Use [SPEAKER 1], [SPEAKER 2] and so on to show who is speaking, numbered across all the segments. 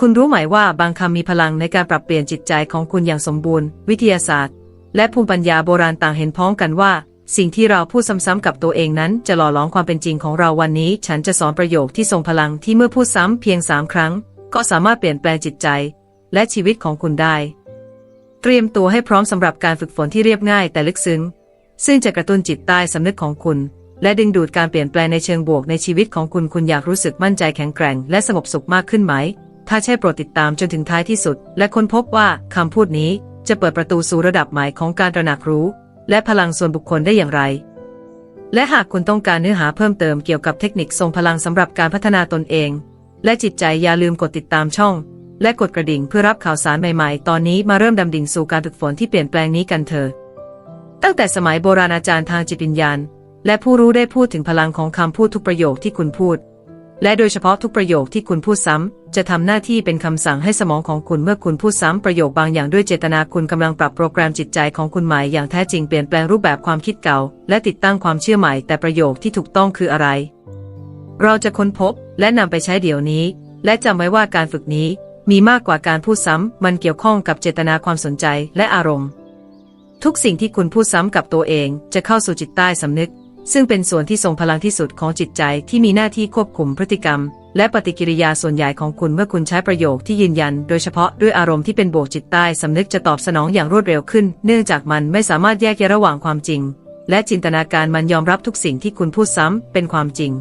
[SPEAKER 1] คุณรู้ไหมว่าบางคำมีพลังในการปรับเปลี่ยนจิตใจของคุณอย่างสมบูรณ์ วิทยาศาสตร์ และภูมิปัญญาโบราณต่างเห็นพ้องกันว่า สิ่งที่เราพูดซ้ำๆกับตัวเองนั้น จะหล่อหลอมความเป็นจริงของเราวันนี้ ฉันจะสอนประโยคที่ทรงพลังที่เมื่อพูดซ้ำเพียงสามครั้ง ก็สามารถเปลี่ยนแปลงจิตใจ และชีวิตของคุณได้ เตรียมตัวให้พร้อมสำหรับการฝึกฝนที่เรียบง่ายแต่ลึกซึ้ง ซึ่งจะกระตุ้นจิตใต้สำนึกของคุณและดึงดูดการเปลี่ยนแปลงในเชิงบวกในชีวิตของคุณ คุณอยากรู้สึกมั่นใจแข็งแกร่ง และสงบสุขมากขึ้นไหม ถ้าใช่โปรดติดตามจนถึงท้ายที่สุด และค้นพบว่าคำพูดนี้จะเปิดประตูสู่ระดับใหม่ของการตระหนักรู้ และพลังส่วนบุคคลได้อย่างไร และหากคุณต้องการเนื้อหาเพิ่มเติมเกี่ยวกับเทคนิคทรงพลังสำหรับการพัฒนาตนเอง และจิตใจอย่าลืมกดติดตามช่อง และกดกระดิ่งเพื่อรับข่าวสารใหม่ๆ ตอนนี้มาเริ่มดำดิ่งสู่การฝึกฝนที่เปลี่ยนแปลงนี้กันเถอะตั้งแต่สมัยโบราณอาจารย์ทางจิตวิญญาณ และผู้รู้ได้พูดถึงพลังของคำพูดทุกประโยคที่คุณพูด และโดยเฉพาะทุกประโยคที่คุณพูดซ้ำ จะทำหน้าที่เป็นคำสั่งให้สมองของคุณเมื่อคุณพูดซ้ำประโยคบางอย่างด้วยเจตนาคุณกำลังปรับโปรแกรมจิตใจของคุณใหม่อย่างแท้จริงเปลี่ยนแปลงรูปแบบความคิดเก่า และติดตั้งความเชื่อใหม่ แต่ประโยคที่ถูกต้องคืออะไร เราจะค้นพบและนำไปใช้เดี๋ยวนี้ และจำไว้ว่าการฝึกนี้ มีมากกว่าการพูดซ้ำ มันเกี่ยวข้องกับเจตนาความสนใจและอารมณ์ ทุกสิ่งที่คุณพูดซ้ำกับตัวเอง จะเข้าสู่จิตใต้สำนึก ซึ่งเป็นส่วนที่ทรงพลังที่สุดของจิตใจที่มีหน้าที่ควบคุมพฤติกรรม และปฏิกิริยาส่วนใหญ่ของคุณเมื่อคุณใช้ประโยคที่ยืนยัน โดยเฉพาะด้วยอารมณ์ที่เป็นบวกจิตใต้สำนึกจะตอบสนองอย่างรวดเร็วขึ้น เนื่องจากมันไม่สามารถแยกแยะระหว่างความจริง และจินตนาการมันยอมรับทุกสิ่งที่คุณพูดซ้ำเป็นความจริง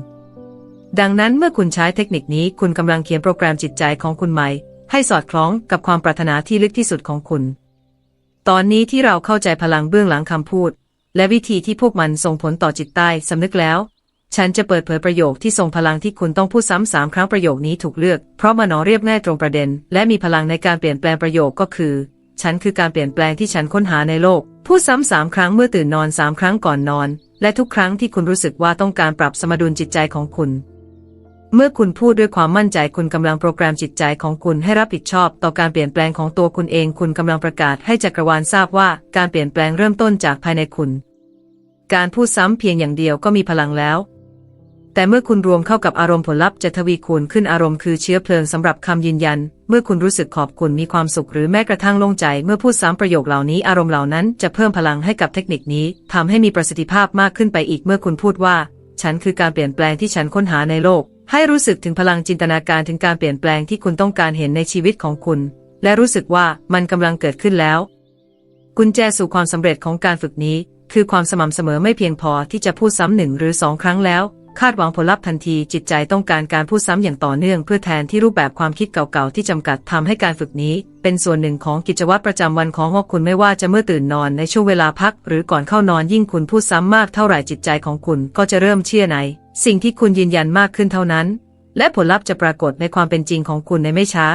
[SPEAKER 1] ดังนั้นเมื่อคุณใช้เทคนิคนี้คุณกำลังเขียนโปรแกรมจิตใจของคุณใหม่ ให้สอดคล้องกับความปรารถนาที่ลึกที่สุดของคุณ ตอนนี้ที่เราเข้าใจพลังเบื้องหลังคำพูด และวิธีที่พวกมันส่งผลต่อจิตใต้สำนึกแล้ว ฉันจะเปิดเผยประโยคที่ทรงพลังที่คุณต้องพูดซ้ำสามครั้งประโยคนี้ถูกเลือก เพราะมันหนอเรียบง่ายตรงประเด็น และมีพลังในการเปลี่ยนแปลงประโยคก็คือ ฉันคือการเปลี่ยนแปลงที่ฉันค้นหาในโลก พูดซ้ำสามครั้งเมื่อตื่นนอนสามครั้งก่อนนอน และทุกครั้งที่คุณรู้สึกว่าต้องการปรับสมดุลจิตใจของคุณเมื่อคุณพูดด้วยความมั่นใจคุณกำลังโปรแกรมจิตใจของคุณให้รับผิดชอบต่อการเปลี่ยนแปลงของตัวคุณเอง คุณกำลังประกาศให้จักรวาลทราบว่าการเปลี่ยนแปลงเริ่มต้นจากภายในคุณ การพูดซ้ำเพียงอย่างเดียวก็มีพลังแล้ว แต่เมื่อคุณรวมเข้ากับอารมณ์ผลลัพธ์จะทวีคูณขึ้นอารมณ์คือเชื้อเพลิงสำหรับคำยืนยัน เมื่อคุณรู้สึกขอบคุณมีความสุขหรือแม้กระทั่งโล่งใจ เมื่อพูดซ้ำประโยคเหล่านี้อารมณ์เหล่านั้นจะเพิ่มพลังให้กับเทคนิคนี้ทำให้มีประสิทธิภาพมากขึ้นไปอีกเมื่อคุณพูดว่า ฉันคือการเปลี่ยนแปลงที่ฉันค้นหาในโลก ให้รู้สึกถึงพลังจินตนาการถึงการเปลี่ยนแปลงที่คุณต้องการเห็นในชีวิตของคุณ และรู้สึกว่ามันกำลังเกิดขึ้นแล้ว กุญแจสู่ความสำเร็จของการฝึกนี้ คือความสม่ำเสมอไม่เพียงพอที่จะพูดซ้ำหนึ่งหรือสองครั้งแล้ว คาดหวังผลลัพธ์ทันทีจิตใจต้องการการพูดซ้ำอย่างต่อเนื่อง เพื่อแทนที่รูปแบบความคิดเก่าๆที่จำกัดทำให้การฝึกนี้ เป็นส่วนหนึ่งของกิจวัตรประจำวันของพวกคุณไม่ว่าจะเมื่อตื่นนอนในช่วงเวลาพัก หรือก่อนเข้านอนยิ่งคุณพูดซ้ำมากเท่าไหร่จิตใจของคุณก็จะเริ่มเชื่อใน สิ่งที่คุณยืนยันมากขึ้นเท่านั้น และผลลัพธ์จะปรากฏในความเป็นจริงของคุณในไม่ช้า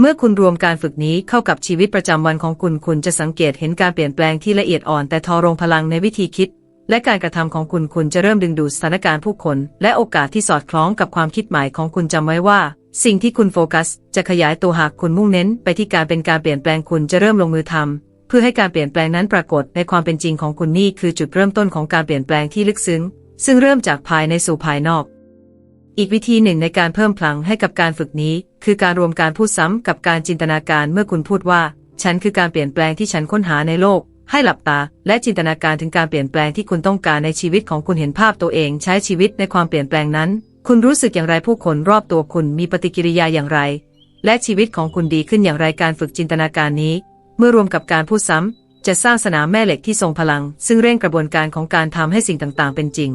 [SPEAKER 1] เมื่อคุณรวมการฝึกนี้เข้ากับชีวิตประจำวันของคุณคุณจะสังเกตเห็นการเปลี่ยนแปลงที่ละเอียดอ่อนแต่ทอรงพลังในวิธีคิด และการกระทำของคุณคุณจะเริ่มดึงดูดสถานการณ์ผู้คน และโอกาสที่สอดคล้องกับความคิดหมายของคุณจำไว้ว่า สิ่งที่คุณโฟกัส จะขยายตัวหากคุณมุ่งเน้น ไปที่การเป็นการเปลี่ยนแปลงคุณจะเริ่มลงมือทำเพื่อให้การเปลี่ยนแปลงนั้นปรากฏในความเป็นจริงของคุณนี่คือจุดเริ่มต้นของการเปลี่ยนแปลงที่ลึกซึ้ง ซึ่งเริ่มจากภายในสู่ภายนอก อีกวิธีหนึ่งในการเพิ่มพลังให้กับการฝึกนี้ คือการรวมการพูดซ้ำกับการจินตนาการเมื่อคุณพูดว่า ฉันคือการเปลี่ยนแปลงที่ฉันค้นหาในโลก ให้หลับตา และจินตนาการถึงการเปลี่ยนแปลงที่คุณต้องการในชีวิตของคุณเห็นภาพตัวเองใช้ชีวิตในความเปลี่ยนแปลงนั้น คุณรู้สึกอย่างไรผู้คนรอบตัวคุณมีปฏิกิริยาอย่างไร และชีวิตของคุณดีขึ้นอย่างไรการฝึกจินตนาการนี้ เมื่อรวมกับการพูดซ้ำจะสร้างสนามแม่เหล็กที่ทรงพลัง ซึ่งเร่งกระบวนการของการทำให้สิ่งต่างๆ เป็นจริง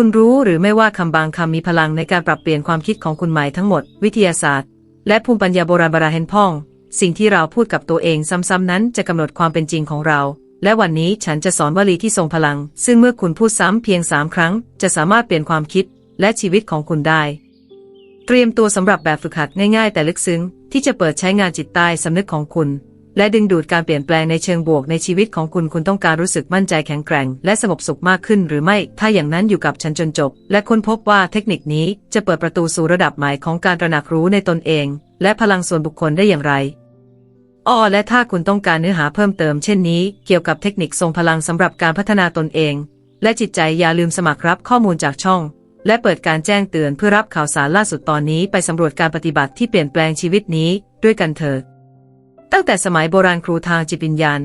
[SPEAKER 1] คุณรู้หรือไม่ว่าคำบางคำมีพลังในการปรับเปลี่ยนความคิดของคุณใหม่ทั้งหมด วิทยาศาสตร์ และภูมิปัญญาโบราณบราเฮนพ่อง สิ่งที่เราพูดกับตัวเองซ้ำๆนั้นจะกำหนดความเป็นจริงของเรา และวันนี้ฉันจะสอนวลีที่ทรงพลัง ซึ่งเมื่อคุณพูดซ้ำเพียงสามครั้ง จะสามารถเปลี่ยนความคิดและชีวิตของคุณได้ เตรียมตัวสำหรับแบบฝึกหัดง่ายๆ แต่ลึกซึ้งที่จะเปิดใช้งานจิตใต้สำนึกของคุณ และดึงดูดการเปลี่ยนแปลงในเชิงบวกในชีวิตของคุณ คุณต้องการรู้สึกมั่นใจแข็งแกร่ง และสงบสุขมากขึ้นหรือไม่ ถ้าอย่างนั้นอยู่กับฉันจนจบ และค้นพบว่าเทคนิคนี้จะเปิดประตูสู่ระดับใหม่ของการตระหนักรู้ในตนเอง และพลังส่วนบุคคลได้อย่างไรอ้อและถ้าคุณต้องการเนื้อหาเพิ่มเติมเช่นนี้ เกี่ยวกับเทคนิคทรงพลังสำหรับการพัฒนาตนเอง และจิตใจอย่าลืมสมัครรับข้อมูลจากช่อง และเปิดการแจ้งเตือนเพื่อรับข่าวสารล่าสุดตอนนี้ไปสำรวจการปฏิบัติที่เปลี่ยนแปลงชีวิตนี้ด้วยกันเถิด ตั้งแต่สมัยโบราณครูทางจิตวิญญาณ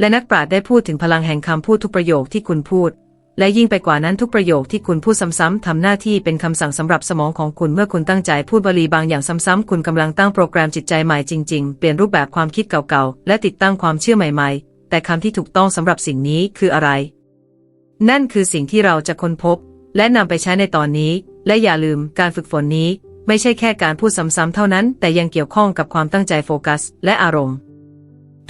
[SPEAKER 1] และนักปราชญ์ได้พูดถึงพลังแห่งคำพูดทุกประโยคที่คุณพูด และยิ่งไปกว่านั้นทุกประโยคที่คุณพูดซ้ำๆทำหน้าที่เป็นคำสั่งสำหรับสมองของคุณเมื่อคุณตั้งใจพูดวลีบางอย่างซ้ำๆคุณกำลังตั้งโปรแกรมจิตใจใหม่จริงๆ เปลี่ยนรูปแบบความคิดเก่าๆ และติดตั้งความเชื่อใหม่ๆ แต่คำที่ถูกต้องสำหรับสิ่งนี้คืออะไร นั่นคือสิ่งที่เราจะค้นพบ และนำไปใช้ในตอนนี้ และอย่าลืมการฝึกฝนนี้ ไม่ใช่แค่การพูดซ้ำๆเท่านั้น แต่ยังเกี่ยวข้องกับความตั้งใจโฟกัส และอารมณ์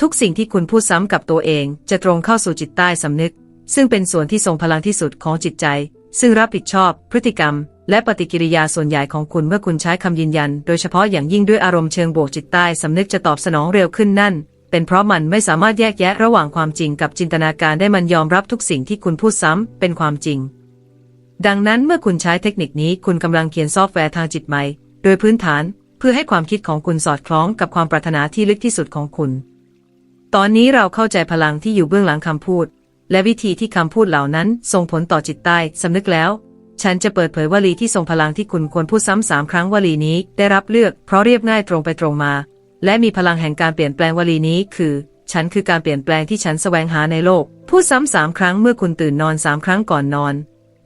[SPEAKER 1] ทุกสิ่งที่คุณพูดซ้ำกับตัวเอง จะตรงเข้าสู่จิตใต้สำนึก ซึ่งเป็นส่วนที่ทรงพลังที่สุดของจิตใจ ซึ่งรับผิดชอบ พฤติกรรม และปฏิกิริยาส่วนใหญ่ของคุณเมื่อคุณใช้คำยืนยัน โดยเฉพาะอย่างยิ่งด้วยอารมณ์เชิงบวกจิตใต้สำนึกจะตอบสนองเร็วขึ้นนั่น เป็นเพราะมันไม่สามารถแยกแยะระหว่างความจริงกับจินตนาการได้มันยอมรับทุกสิ่งที่คุณพูดซ้ำเป็นความจริง ดังนั้นเมื่อคุณใช้เทคนิคนี้คุณกำลังเขียนซอฟต์แวร์ทางจิตใหม่ โดยพื้นฐานเพื่อให้ความคิดของคุณสอดคล้องกับความปรารถนาที่ลึกที่สุดของคุณ ตอนนี้เราเข้าใจพลังที่อยู่เบื้องหลังคำพูด และวิธีที่คำพูดเหล่านั้นส่งผลต่อจิตใต้สำนึกแล้ว ฉันจะเปิดเผยวลีที่ทรงพลังที่คุณควรพูดซ้ำสามครั้งวลีนี้ได้รับเลือกเพราะเรียบง่ายตรงไปตรงมา และมีพลังแห่งการเปลี่ยนแปลงวลีนี้คือฉันคือการเปลี่ยนแปลงที่ฉันแสวงหาในโลก พูดซ้ำสามครั้งเมื่อคุณตื่นนอนสามครั้งก่อนนอน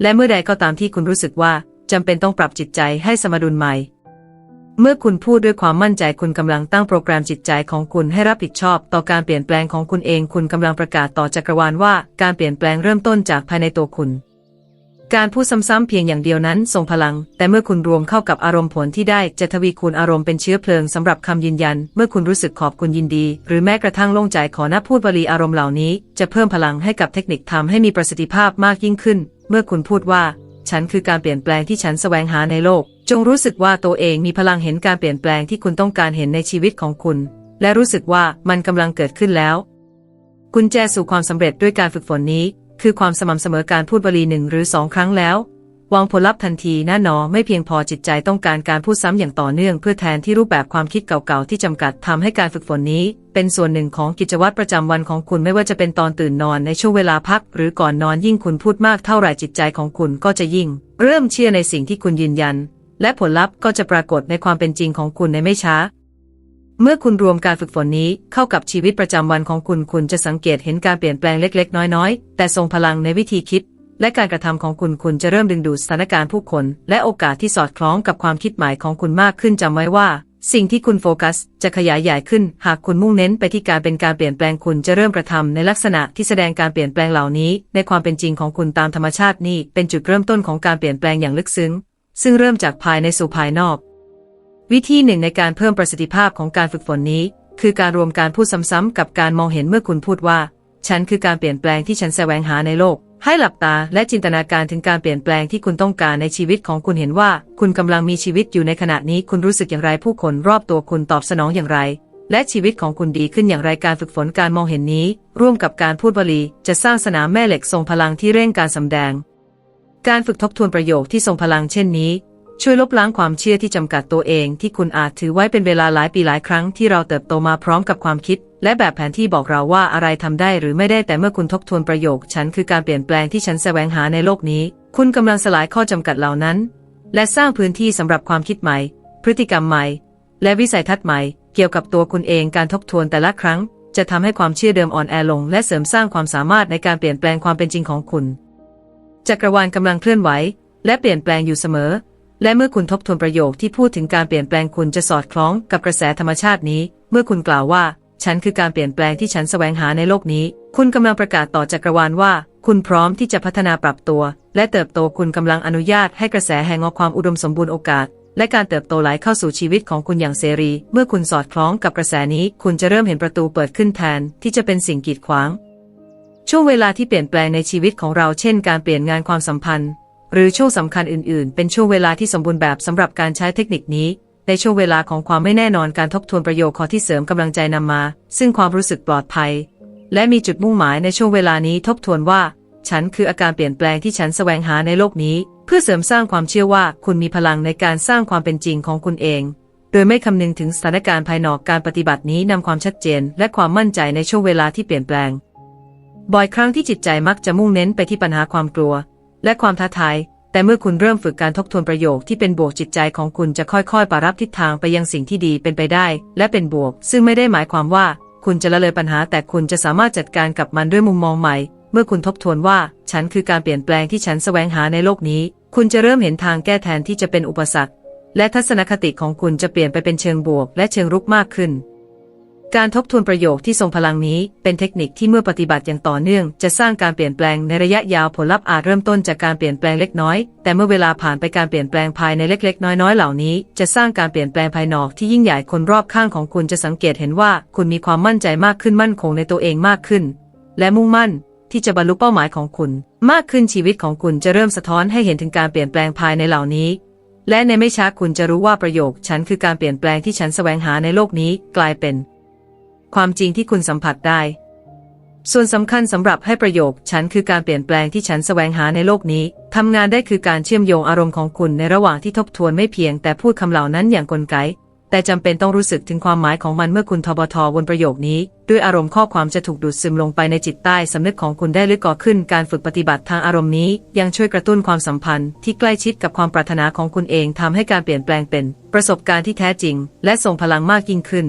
[SPEAKER 1] และเมื่อใดก็ตามที่คุณรู้สึกว่าจำเป็นต้องปรับจิตใจให้สมดุลใหม่ เมื่อคุณพูดด้วยความมั่นใจคุณกำลังตั้งโปรแกรมจิตใจของคุณให้รับผิดชอบ ต่อการเปลี่ยนแปลงของคุณเอง คุณกำลังประกาศต่อจักรวาลว่าการเปลี่ยนแปลงเริ่มต้นจากภายในตัวคุณ การพูดซ้ำๆเพียงอย่างเดียวนั้นทรงพลัง แต่เมื่อคุณรวมเข้ากับอารมณ์ผลที่ได้จะทวีคูณอารมณ์เป็นเชื้อเพลิงสำหรับคำยืนยัน เมื่อคุณรู้สึกขอบคุณยินดี หรือแม้กระทั่งโล่งใจขอนับพูดวลีอารมณ์เหล่านี้ จะเพิ่มพลังให้กับเทคนิคทำให้มีประสิทธิภาพมากยิ่งขึ้น เมื่อคุณพูดว่า ฉันคือการเปลี่ยนแปลงที่ฉันแสวงหาในโลก จงรู้สึกว่าตัวเองมีพลังเห็นการเปลี่ยนแปลงที่คุณต้องการเห็นในชีวิตของคุณ และรู้สึกว่ามันกำลังเกิดขึ้นแล้ว กุญแจสู่ความสำเร็จด้วยการฝึกฝนนี้ คือความสม่ำเสมอการพูดบาลีหนึ่งหรือสองครั้งแล้ว วังผลลัพธ์ทันทีน่าหนอไม่เพียงพอจิตใจต้องการการพูดซ้ำอย่างต่อเนื่อง เพื่อแทนที่รูปแบบความคิดเก่าๆที่จำกัดทำให้การฝึกฝนนี้ เป็นส่วนหนึ่งของกิจวัตรประจำวันของคุณไม่ว่าจะเป็นตอนตื่นนอนในช่วงเวลาพัก หรือก่อนนอนยิ่งคุณพูดมากเท่าไหร่จิตใจของคุณก็จะยิ่ง เริ่มเชื่อในสิ่งที่คุณยืนยัน และผลลัพธ์ก็จะปรากฏในความเป็นจริงของคุณในไม่ช้าเมื่อคุณรวมการฝึกฝนนี้เข้ากับชีวิตประจำวันของคุณ คุณจะสังเกตเห็นการเปลี่ยนแปลงเล็ก ๆ น้อย ๆ แต่ทรงพลังในวิธีคิด และการกระทำของคุณคุณจะเริ่มดึงดูดสถานการณ์ผู้คน และโอกาสที่สอดคล้องกับความคิดหมายของคุณมากขึ้นจำไว้ว่า สิ่งที่คุณโฟกัส จะขยายใหญ่ขึ้น หากคุณมุ่งเน้นไปที่การเป็นการเปลี่ยนแปลงคุณจะเริ่มกระทำในลักษณะที่แสดงการเปลี่ยนแปลงเหล่านี้ ในความเป็นจริงของคุณตามธรรมชาตินี่เป็นจุดเริ่มต้นของการเปลี่ยนแปลงอย่างลึกซึ้ง ซึ่งเริ่มจากภายในสู่ภายนอก วิธีหนึ่งในการเพิ่มประสิทธิภาพของการฝึกฝนนี้ คือการรวมการพูดซ้ำๆกับการมองเห็นเมื่อคุณพูดว่า ฉันคือการเปลี่ยนแปลงที่ฉันแสวงหาในโลก ให้หลับตาและจินตนาการถึงการเปลี่ยนแปลงที่คุณต้องการในชีวิตของคุณเห็นว่า คุณกำลังมีชีวิตอยู่ในขณะนี้คุณรู้สึกอย่างไรผู้คนรอบตัวคุณตอบสนองอย่างไร และชีวิตของคุณดีขึ้นอย่างไรการฝึกฝนการมองเห็นนี้ ร่วมกับการพูดบาลี จะสร้างสนามแม่เหล็กทรงพลังที่เร่งการสำแดง การฝึกทบทวนประโยคที่ทรงพลังเช่นนี้ ช่วยลบล้างความเชื่อที่จำกัดตัวเองที่คุณอาจถือไว้เป็นเวลาหลายปีหลายครั้งที่เราเติบโตมาพร้อมกับความคิด และแบบแผนที่บอกเราว่าอะไรทำได้หรือไม่ได้แต่เมื่อคุณทบทวนประโยค ฉันคือการเปลี่ยนแปลงที่ฉันแสวงหาในโลกนี้ คุณกำลังสลายข้อจำกัดเหล่านั้น และสร้างพื้นที่สำหรับความคิดใหม่ พฤติกรรมใหม่ และวิสัยทัศน์ใหม่ เกี่ยวกับตัวคุณเองการทบทวนแต่ละครั้ง จะทำให้ความเชื่อเดิมอ่อนแอลง และเสริมสร้างความสามารถในการเปลี่ยนแปลงความเป็นจริงของคุณจักรวาลกำลังเคลื่อนไหว และเปลี่ยนแปลงอยู่เสมอ และเมื่อคุณทบทวนประโยคที่พูดถึงการเปลี่ยนแปลงคุณจะสอดคล้องกับกระแสธรรมชาตินี้ เมื่อคุณกล่าวว่า ฉันคือการเปลี่ยนแปลงที่ฉันแสวงหาในโลกนี้ คุณกำลังประกาศต่อจักรวาลว่า คุณพร้อมที่จะพัฒนาปรับตัว และเติบโตคุณกำลังอนุญาตให้กระแสแห่งความอุดมสมบูรณ์โอกาส และการเติบโตไหลเข้าสู่ชีวิตของคุณอย่างเสรี เมื่อคุณสอดคล้องกับกระแสนี้ คุณจะเริ่มเห็นประตูเปิดขึ้นแทน ที่จะเป็นสิ่งกีดขวางช่วงเวลาที่เปลี่ยนแปลงในชีวิตของเราเช่น การเปลี่ยนงานความสัมพันธ์ หรือช่วงสำคัญอื่น ๆ เป็นช่วงเวลาที่สมบูรณ์แบบสำหรับการใช้เทคนิคนี้ ในช่วงเวลาของความไม่แน่นอนการทบทวนประโยคข้อที่เสริมกำลังใจนำมา ซึ่งความรู้สึกปลอดภัย และมีจุดมุ่งหมายในช่วงเวลานี้ทบทวนว่า ฉันคืออาการเปลี่ยนแปลงที่ฉันแสวงหาในโลกนี้ เพื่อเสริมสร้างความเชื่อว่าคุณมีพลังในการสร้างความเป็นจริงของคุณเอง โดยไม่คำนึงถึงสถานการณ์ภายนอกการปฏิบัตินี้นำความชัดเจน และความมั่นใจในช่วงเวลาที่เปลี่ยนแปลง บ่อยครั้งที่จิตใจมักจะมุ่งเน้นไปที่ปัญหาความกลัว และความท้าทาย แต่เมื่อคุณเริ่มฝึกการทบทวนประโยคที่เป็นบวกจิตใจของคุณจะค่อยๆปรับทิศทางไปยังสิ่งที่ดีเป็นไปได้ และเป็นบวก ซึ่งไม่ได้หมายความว่าคุณจะละเลยปัญหาแต่คุณจะสามารถจัดการกับมันด้วยมุมมองใหม่ เมื่อคุณทบทวนว่า ฉันคือการเปลี่ยนแปลงที่ฉันแสวงหาในโลกนี้ คุณจะเริ่มเห็นทางแก้แทนที่จะเป็นอุปสรรค และทัศนคติของคุณจะเปลี่ยนไปเป็นเชิงบวก และเชิงรุกมากขึ้น การทบทวนประโยคที่ทรงพลังนี้ เป็นเทคนิคที่เมื่อปฏิบัติอย่างต่อเนื่อง จะสร้างการเปลี่ยนแปลงในระยะยาวผลลัพธ์อาจเริ่มต้นจากการเปลี่ยนแปลงเล็กน้อย แต่เมื่อเวลาผ่านไปการเปลี่ยนแปลงภายในเล็ก ๆ น้อยๆเหล่านี้ จะสร้างการเปลี่ยนแปลงภายนอกที่ยิ่งใหญ่คนรอบข้างของคุณจะสังเกตเห็นว่า คุณมีความมั่นใจมากขึ้นมั่นคงในตัวเองมากขึ้น และมุ่งมั่นที่จะบรรลุเป้าหมายของคุณ มากขึ้นชีวิตของคุณจะเริ่มสะท้อนให้เห็นถึงการเปลี่ยนแปลงภายในเหล่านี้ และในไม่ช้าคุณจะรู้ว่าประโยค ฉันคือการเปลี่ยนแปลงที่ฉันแสวงหาในโลกนี้กลายเป็น ความจริงที่คุณสัมผัสได้ ส่วนสำคัญสำหรับให้ประโยค ฉันคือการเปลี่ยนแปลงที่ฉันแสวงหาในโลกนี้ทำงานได้คือการเชื่อมโยงอารมณ์ของคุณในระหว่างที่ทบทวนไม่เพียง แต่พูดคำเหล่านั้นอย่างกลไก แต่จำเป็นต้องรู้สึกถึงความหมายของมันเมื่อคุณทบทวนประโยคนี้ ด้วยอารมณ์ข้อความจะถูกดูดซึมลงไปในจิตใต้สำนึกของคุณได้ลึกก่อขึ้นการฝึกปฏิบัติทางอารมณ์นี้ ยังช่วยกระตุ้นความสัมพันธ์ ที่ใกล้ชิดกับความปรารถนาของคุณเองทำให้การเปลี่ยนแปลงเป็น ประสบการณ์ที่แท้จริง และส่งพลังมากยิ่งขึ้น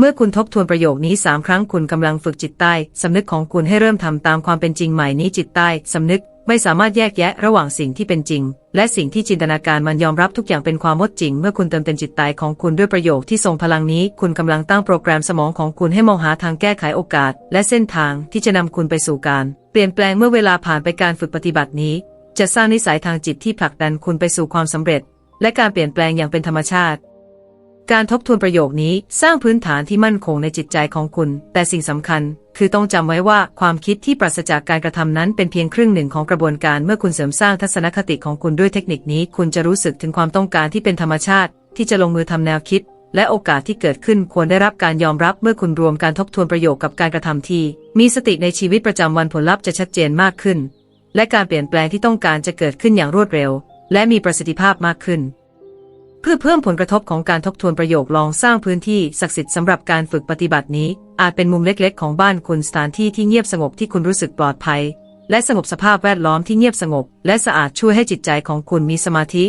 [SPEAKER 1] เมื่อคุณทบทวนประโยคนี้สามครั้งคุณกำลังฝึกจิตใต้สำนึกของคุณให้เริ่มทำตามความเป็นจริงใหม่นี้จิตใต้สำนึกไม่สามารถแยกแยะระหว่างสิ่งที่เป็นจริง และสิ่งที่จินตนาการมันยอมรับทุกอย่างเป็นความมดจริง เมื่อคุณเติมเต็มจิตใต้ของคุณด้วยประโยคที่ทรงพลังนี้ คุณกำลังตั้งโปรแกรมสมองของคุณให้มองหาทางแก้ไขโอกาส และเส้นทางที่จะนำคุณไปสู่การ เปลี่ยนแปลงเมื่อเวลาผ่านไปการฝึกปฏิบัตินี้ จะสร้างนิสัยทางจิตที่ผลักดันคุณไปสู่ความสำเร็จ และการเปลี่ยนแปลงอย่างเป็นธรรมชาติ การทบทวนประโยคนี้สร้างพื้นฐานที่มั่นคงในจิตใจของคุณ แต่สิ่งสำคัญ คือต้องจำไว้ว่าความคิดที่ปราศจากการกระทำนั้นเป็นเพียงครึ่งหนึ่งของกระบวนการเมื่อคุณเสริมสร้างทัศนคติของคุณด้วยเทคนิคนี้ คุณจะรู้สึกถึงความต้องการที่เป็นธรรมชาติ ที่จะลงมือทำแนวคิด และโอกาสที่เกิดขึ้นควรได้รับการยอมรับเมื่อคุณรวมการทบทวนประโยคกับการกระทำที่ มีสติในชีวิตประจำวันผลลัพธ์จะชัดเจนมากขึ้น และการเปลี่ยนแปลงที่ต้องการจะเกิดขึ้นอย่างรวดเร็ว และมีประสิทธิภาพมากขึ้น พื่อเพิ่มผลกระทบของการทบทวนประโยคลองสร้างพื้นที่ศักดิ์สิทธิ์สำหรับการฝึกปฏิบัตินี้ อาจเป็นมุมเล็กๆ ของบ้านคุณสถานที่ที่เงียบสงบที่คุณรู้สึกปลอดภัย และสงบสภาพแวดล้อมที่เงียบสงบ และสะอาดช่วยให้จิตใจของคุณมีสมาธิ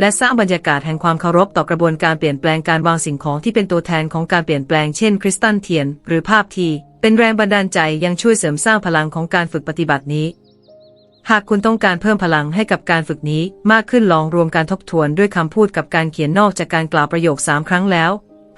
[SPEAKER 1] และสร้างบรรยากาศแห่งความเคารพต่อกระบวนการเปลี่ยนแปลงการวางสิ่งของที่เป็นตัวแทนของการเปลี่ยนแปลงเช่นคริสตัลเทียน หรือภาพที่เป็นแรงบันดาลใจยังช่วยเสริมสร้างพลังของการฝึกปฏิบัตินี้ หากคุณต้องการเพิ่มพลังให้กับการฝึกนี้มากขึ้นลองรวมการทบทวนด้วยคำพูดกับการเขียนนอกจากการกล่าวประโยคสามครั้งแล้ว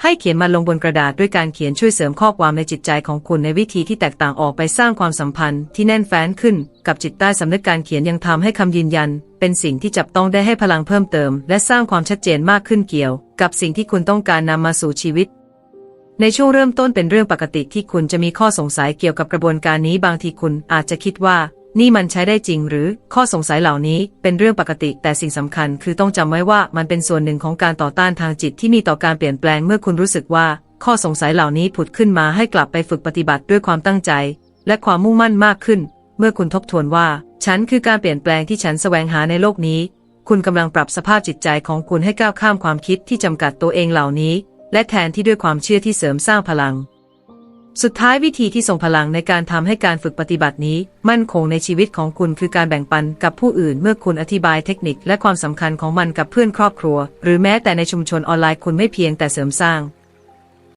[SPEAKER 1] ให้เขียนมันลงบนกระดาษด้วยการเขียนช่วยเสริมข้อความในจิตใจของคุณในวิธีที่แตกต่างออกไปสร้างความสัมพันธ์ที่แน่นแฟ้นขึ้น กับจิตใต้สำนึกการเขียนยังทำให้คำยืนยัน เป็นสิ่งที่จับต้องได้ให้พลังเพิ่มเติม และสร้างความชัดเจนมากขึ้นเกี่ยว กับสิ่งที่คุณต้องการนำมาสู่ชีวิตในช่วงเริ่มต้นเป็นเรื่องปกติที่คุณจะมีข้อสงสัยเกี่ยวกับกระบวนการนี้บางทีคุณอาจจะคิดว่า นี่มันใช้ได้จริงหรือข้อสงสัยเหล่านี้เป็นเรื่องปกติ แต่สิ่งสำคัญคือต้องจำไว้ว่ามันเป็นส่วนหนึ่งของการต่อต้านทางจิตที่มีต่อการเปลี่ยนแปลงเมื่อคุณรู้สึกว่า ข้อสงสัยเหล่านี้ผุดขึ้นมาให้กลับไปฝึกปฏิบัติด้วยความตั้งใจ และความมุ่งมั่นมากขึ้น เมื่อคุณทบทวนว่า ฉันคือการเปลี่ยนแปลงที่ฉันแสวงหาในโลกนี้ คุณกำลังปรับสภาพจิตใจของคุณให้ก้าวข้ามความคิดที่จำกัดตัวเองเหล่านี้ และแทนที่ด้วยความเชื่อที่เสริมสร้างพลัง สุดท้ายวิธีที่ส่งพลังในการทำให้การฝึกปฏิบัตินี้ มั่นคงในชีวิตของคุณคือการแบ่งปันกับผู้อื่นเมื่อคุณอธิบายเทคนิคและความสำคัญของมันกับเพื่อนครอบครัว หรือแม้แต่ในชุมชนออนไลน์คุณไม่เพียงแต่เสริมสร้าง